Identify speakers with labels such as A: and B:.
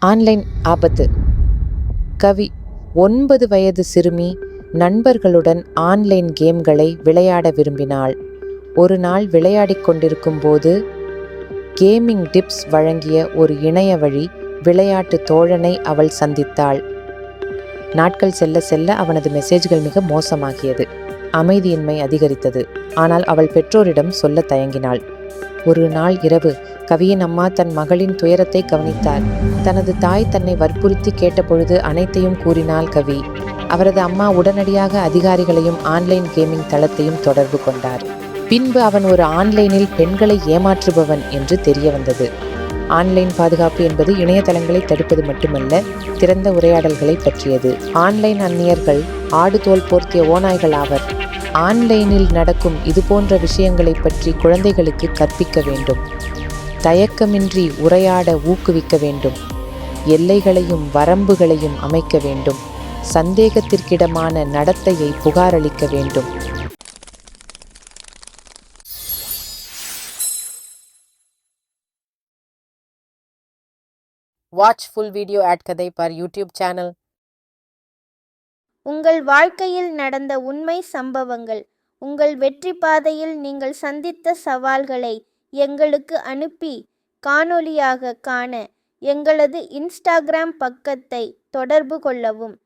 A: Online ஆபத்து. கவி ஒன்பது வயது சிறுமி நண்பர்களுடன் ஆன்லைன் கேம்களை விளையாட விரும்பினாள். ஒரு நாள் விளையாடிக் கொண்டிருக்கும் போது கேமிங் டிப்ஸ் வழங்கிய ஒரு இணைய வழி விளையாட்டு தோழனை அவள் சந்தித்தாள். நாட்கள் செல்ல செல்ல அவனது மெசேஜ்கள் மிக மோசமாகியது. அமைதியின்மை அதிகரித்தது. ஆனால் அவள் பெற்றோரிடம் சொல்ல தயங்கினாள். ஒரு நாள் இரவு கவியின் அம்மா தன் மகளின் துயரத்தை கவனித்தார். தனது தாய் தன்னை வற்புறுத்தி கேட்டபொழுது அனைத்தையும் கூறினாள் கவி. அவரது அம்மா உடனடியாக அதிகாரிகளையும் ஆன்லைன் கேமிங் தளத்தையும் தொடர்பு கொண்டார். பின்பு அவன் ஒரு ஆன்லைனில் பெண்களை ஏமாற்றுபவன் என்று தெரிய வந்தது ஆன்லைன் பாதுகாப்பு என்பது இணையதளங்களை தடுப்பது மட்டுமல்ல திறந்த உரையாடல்களை பற்றியது. ஆன்லைன் அந்நியர்கள் ஆடு தோல் போர்த்திய ஓநாய்கள் ஆவர். ஆன்லைனில் நடக்கும் இதுபோன்ற விஷயங்களை பற்றி குழந்தைகளுக்கு கற்பிக்க வேண்டும். தயக்கமின்றி உரையாட ஊக்குவிக்க வேண்டும். எல்லைகளையும் வரம்புகளையும் அமைக்க வேண்டும். சந்தேகத்திற்கிடமான நடத்தையை புகாரளிக்க வேண்டும். வாட்ச் ஃபுல் வீடியோ ஆட் கதை பர் யூடியூப் சேனல்
B: உங்கள் வாழ்க்கையில் நடந்த உண்மை சம்பவங்கள் உங்கள் வெற்றி பாதையில் நீங்கள் சந்தித்த சவால்களை எங்களுக்கு அனுப்பி காணொளியாக காண எங்களது இன்ஸ்டாகிராம் பக்கத்தை தொடர்பு கொள்ளவும்.